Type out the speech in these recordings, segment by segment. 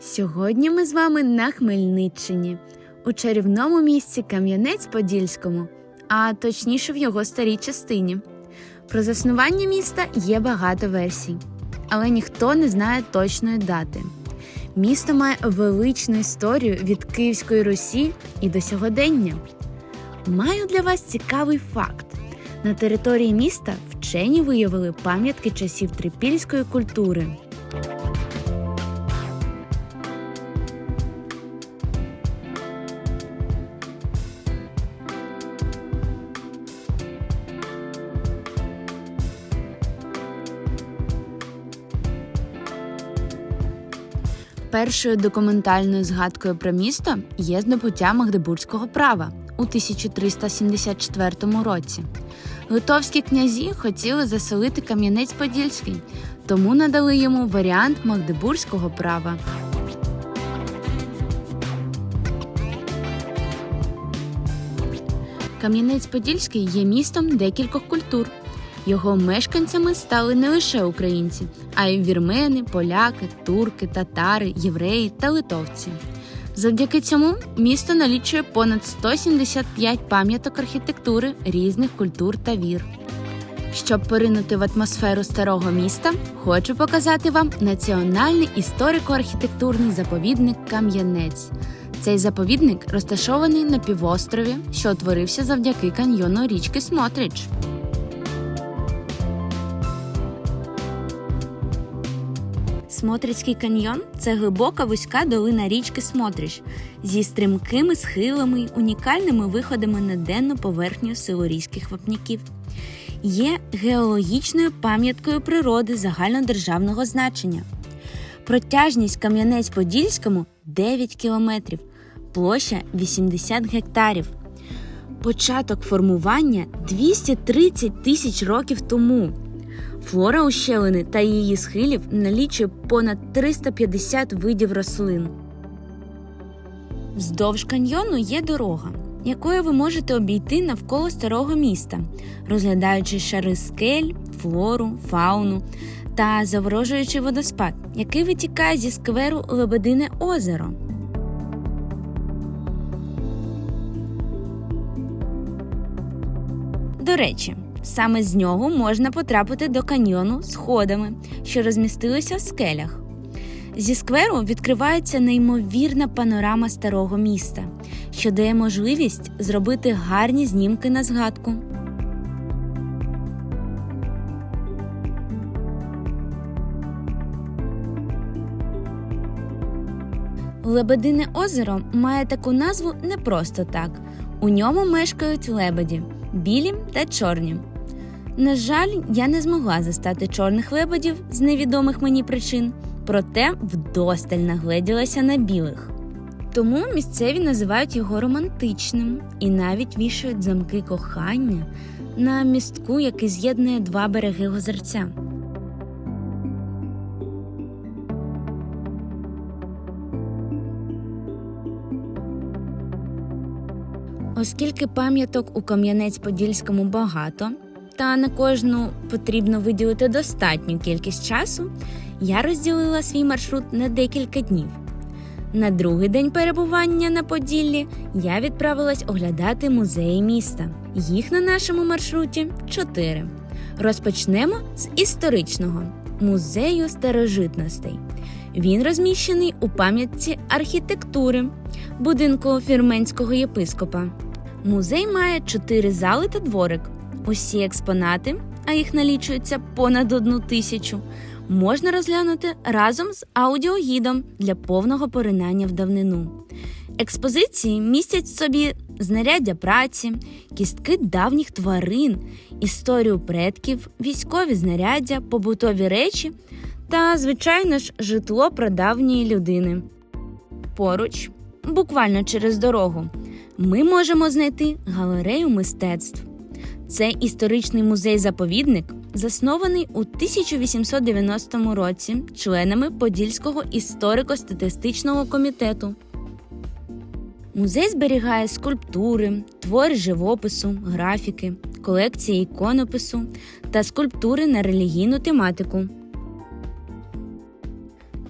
Сьогодні ми з вами на Хмельниччині, у чарівному місці Кам'янець-Подільському, а точніше в його старій частині. Про заснування міста є багато версій, але ніхто не знає точної дати. Місто має величну історію від Київської Русі і до сьогодення. Маю для вас цікавий факт: на території міста вчені виявили пам'ятки часів трипільської культури. Першою документальною згадкою про місто є здобуття Магдебурзького права у 1374 році. Литовські князі хотіли заселити Кам'янець-Подільський, тому надали йому варіант Магдебурзького права. Кам'янець-Подільський є містом декількох культур. Його мешканцями стали не лише українці, а й вірмени, поляки, турки, татари, євреї та литовці. Завдяки цьому місто налічує понад 175 пам'яток архітектури різних культур та вір. Щоб поринути в атмосферу старого міста, хочу показати вам національний історико-архітектурний заповідник Кам'янець. Цей заповідник розташований на півострові, що утворився завдяки каньйону річки Смотрич. Смотрицький каньйон це глибока вузька долина річки Смотрич зі стрімкими схилами унікальними виходами на денну поверхню силорійських вапняків. Є геологічною пам'яткою природи загальнодержавного значення. Протяжність Кам'янець-Подільському 9 кілометрів, площа 80 гектарів. Початок формування 230 тисяч років тому. Флора ущелини та її схилів налічує понад 350 видів рослин. Вздовж каньйону є дорога, якою ви можете обійти навколо старого міста, розглядаючи шари скель, флору, фауну та заворожуючи водоспад, який витікає зі скверу Лебедине озеро. До речі, саме з нього можна потрапити до каньйону сходами, що розмістилися в скелях. Зі скверу відкривається неймовірна панорама старого міста, що дає можливість зробити гарні знімки на згадку. Лебедине озеро має таку назву не просто так. У ньому мешкають лебеді білі та чорні. На жаль, я не змогла застати чорних лебедів з невідомих мені причин, проте вдосталь нагледілася на білих. Тому місцеві називають його романтичним і навіть вішають замки кохання на містку, який з'єднує два береги озерця. Оскільки пам'яток у Кам'янець-Подільському багато, та на кожну потрібно виділити достатню кількість часу, я розділила свій маршрут на декілька днів. На другий день перебування на Поділлі я відправилась оглядати музеї міста. Їх на нашому маршруті чотири. Розпочнемо з історичного музею старожитностей. Він розміщений у пам'ятці архітектури будинку фірменського єпископа. Музей має чотири зали та дворик. Усі експонати, а їх налічується понад одну тисячу, можна розглянути разом з аудіогідом для повного поринання в давнину. Експозиції містять в собі знаряддя праці, кістки давніх тварин, історію предків, військові знаряддя, побутові речі та, звичайно ж, житло прадавньої людини. Поруч, буквально через дорогу, ми можемо знайти галерею мистецтв. Це історичний музей-заповідник, заснований у 1890 році членами Подільського історико-статистичного комітету. Музей зберігає скульптури, твори живопису, графіки, колекції іконопису та скульптури на релігійну тематику.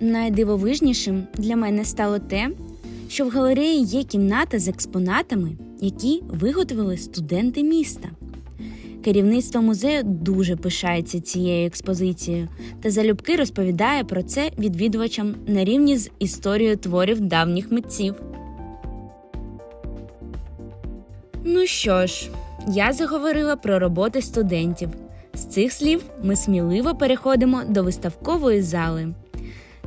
Найдивовижнішим для мене стало те, що в галереї є кімната з експонатами, які виготовили студенти міста. Керівництво музею дуже пишається цією експозицією та залюбки розповідає про це відвідувачам на рівні з історією творів давніх митців. Ну що ж, я заговорила про роботи студентів. З цих слів ми сміливо переходимо до виставкової зали.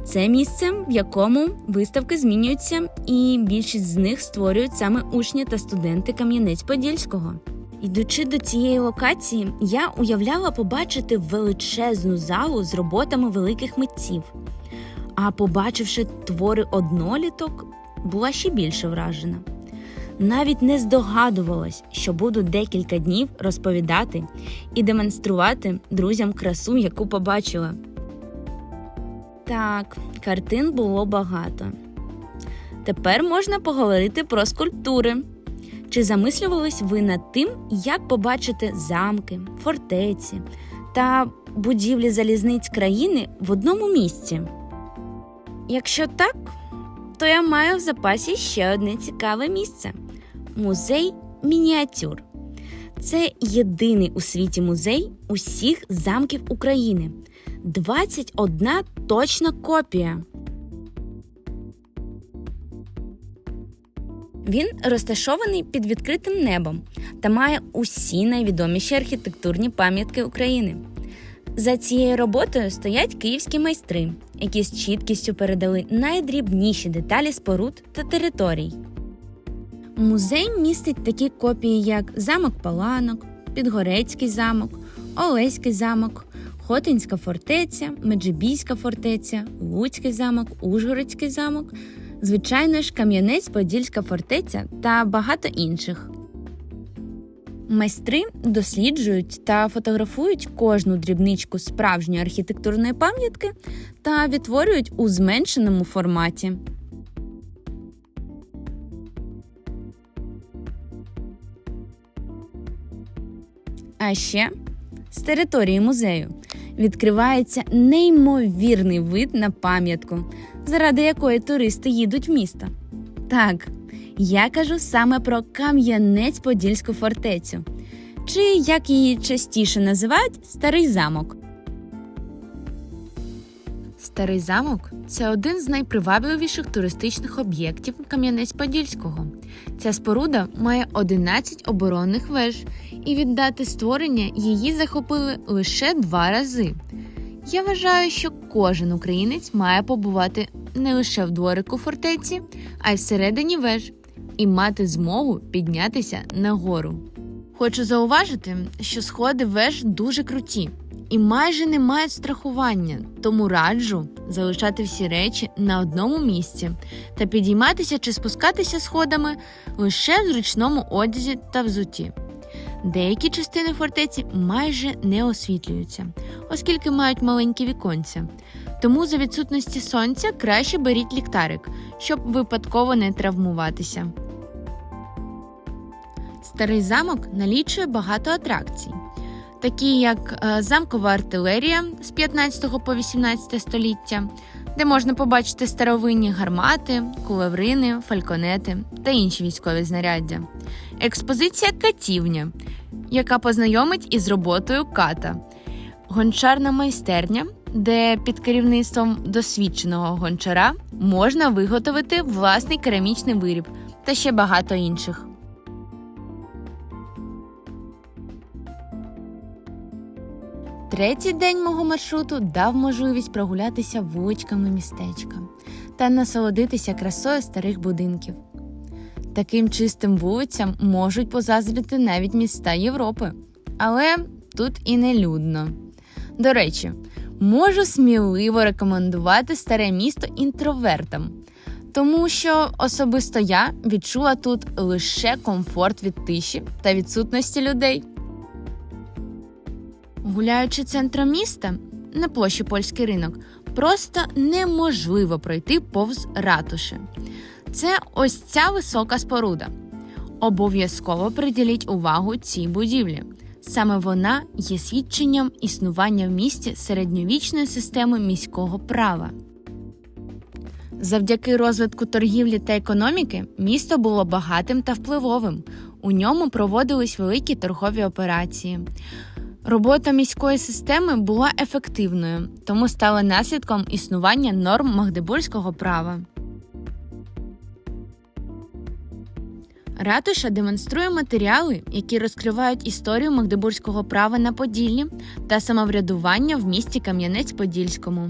Це місце, в якому виставки змінюються, і більшість з них створюють саме учні та студенти Кам'янець-Подільського. Йдучи до цієї локації, я уявляла побачити величезну залу з роботами великих митців. А побачивши твори одноліток, була ще більше вражена. Навіть не здогадувалась, що буду декілька днів розповідати і демонструвати друзям красу, яку побачила. Так, картин було багато. Тепер можна поговорити про скульптури. Чи замислювались ви над тим, як побачити замки, фортеці та будівлі залізниць країни в одному місці? Якщо так, то я маю в запасі ще одне цікаве місце музей мініатюр. Це єдиний у світі музей усіх замків України. 21 точна копія. Він розташований під відкритим небом та має усі найвідоміші архітектурні пам'ятки України. За цією роботою стоять київські майстри, які з чіткістю передали найдрібніші деталі споруд та територій. Музей містить такі копії, як замок Паланок, Підгорецький замок, Олеський замок, Хотинська фортеця, Меджибійська фортеця, Луцький замок, Ужгородський замок, звичайно ж, Кам'янець-Подільська фортеця та багато інших. Майстри досліджують та фотографують кожну дрібничку справжньої архітектурної пам'ятки та відтворюють у зменшеному форматі. А ще з території музею відкривається неймовірний вид на пам'ятку, заради якої туристи їдуть в місто. Так, я кажу саме про Кам'янець-Подільську фортецю, чи як її частіше називають старий замок. Старий замок це один з найпривабливіших туристичних об'єктів Кам'янець-Подільського. Ця споруда має 11 оборонних веж, і від дати створення її захопили лише два рази. Я вважаю, що кожен українець має побувати не лише в дворику фортеці, а й всередині веж, і мати змогу піднятися нагору. Хочу зауважити, що сходи веж дуже круті і майже не мають страхування, тому раджу залишати всі речі на одному місці та підійматися чи спускатися сходами лише в зручному одязі та взуті. Деякі частини фортеці майже не освітлюються, оскільки мають маленькі віконця. Тому за відсутності сонця краще беріть ліхтарик, щоб випадково не травмуватися. Старий замок налічує багато атракцій, такі як е, замкова артилерія з 15 по 18 століття, де можна побачити старовинні гармати, кулеврини, фальконети та інші військові знаряддя. Експозиція катівня, яка познайомить із роботою ката, гончарна майстерня, де під керівництвом досвідченого гончара можна виготовити власний керамічний виріб та ще багато інших. Третій день мого маршруту дав можливість прогулятися вуличками містечка та насолодитися красою старих будинків. Таким чистим вулицям можуть позаздрити навіть міста Європи, але тут і не людно. До речі, можу сміливо рекомендувати старе місто інтровертам, тому що особисто я відчула тут лише комфорт від тиші та відсутності людей. Гуляючи центром міста на площі Польський ринок, просто неможливо пройти повз ратуші. Це ось ця висока споруда. Обов'язково приділіть увагу цій будівлі. Саме вона є свідченням існування в місті середньовічної системи міського права. Завдяки розвитку торгівлі та економіки місто було багатим та впливовим. У ньому проводились великі торгові операції. Робота міської системи була ефективною, тому стала наслідком існування норм магдебурзького права. Ратуша демонструє матеріали, які розкривають історію магдебурзького права на Поділлі та самоврядування в місті Кам'янець-Подільському.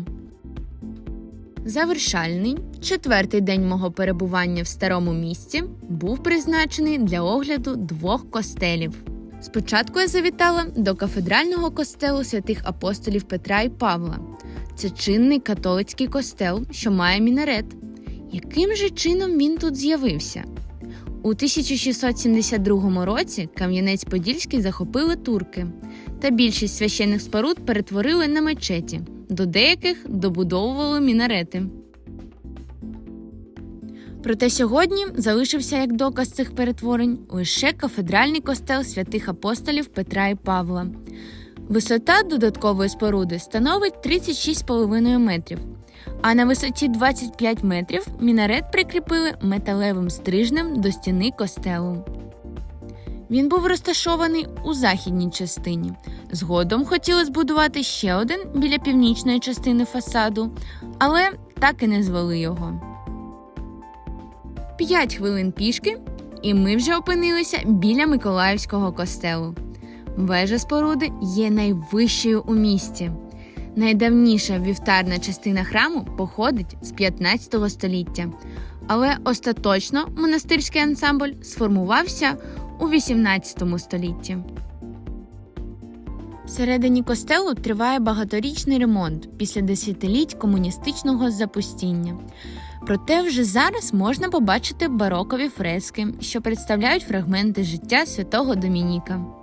Завершальний четвертий день мого перебування в старому місті був призначений для огляду двох костелів. Спочатку я завітала до кафедрального костелу святих апостолів Петра і Павла. Це чинний католицький костел, що має мінарет. Яким же чином він тут з'явився? У 1672 році Кам'янець-Подільський захопили турки, та більшість священних споруд перетворили на мечеті, до деяких добудовували мінарети. Проте сьогодні залишився як доказ цих перетворень лише кафедральний костел святих апостолів Петра і Павла. Висота додаткової споруди становить 36,5 метрів, а на висоті 25 метрів мінарет прикріпили металевим стрижнем до стіни костелу. Він був розташований у західній частині. Згодом хотіли збудувати ще один біля північної частини фасаду, але так і не звели його. П'ять хвилин пішки, і ми вже опинилися біля Миколаївського костелу. Вежа споруди є найвищою у місті. Найдавніша вівтарна частина храму походить з 15 століття, але остаточно монастирський ансамбль сформувався у 18 столітті. Всередині костелу триває багаторічний ремонт після десятиліть комуністичного запустіння. Проте вже зараз можна побачити барокові фрески, що представляють фрагменти життя святого Домініка.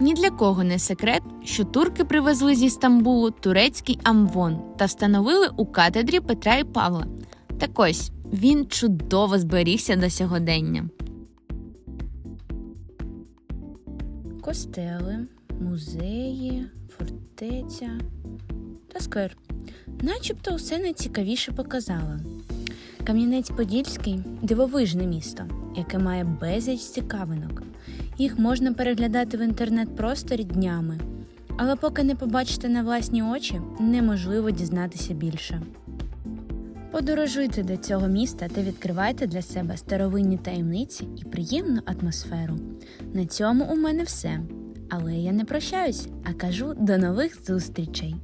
Ні для кого не секрет, що турки привезли зі Стамбулу турецький амвон та встановили у катедрі Петра і Павла. Так ось він чудово зберігся до сьогодення. Костели, музеї, фортеця та сквер. Начебто все найцікавіше показала. Кам'янець-Подільський дивовижне місто, яке має безліч цікавинок. Їх можна переглядати в інтернет-просторі днями, але поки не побачите на власні очі, неможливо дізнатися більше. Подорожуйте до цього міста та відкривайте для себе старовинні таємниці і приємну атмосферу. На цьому у мене все. Але я не прощаюсь, а кажу до нових зустрічей!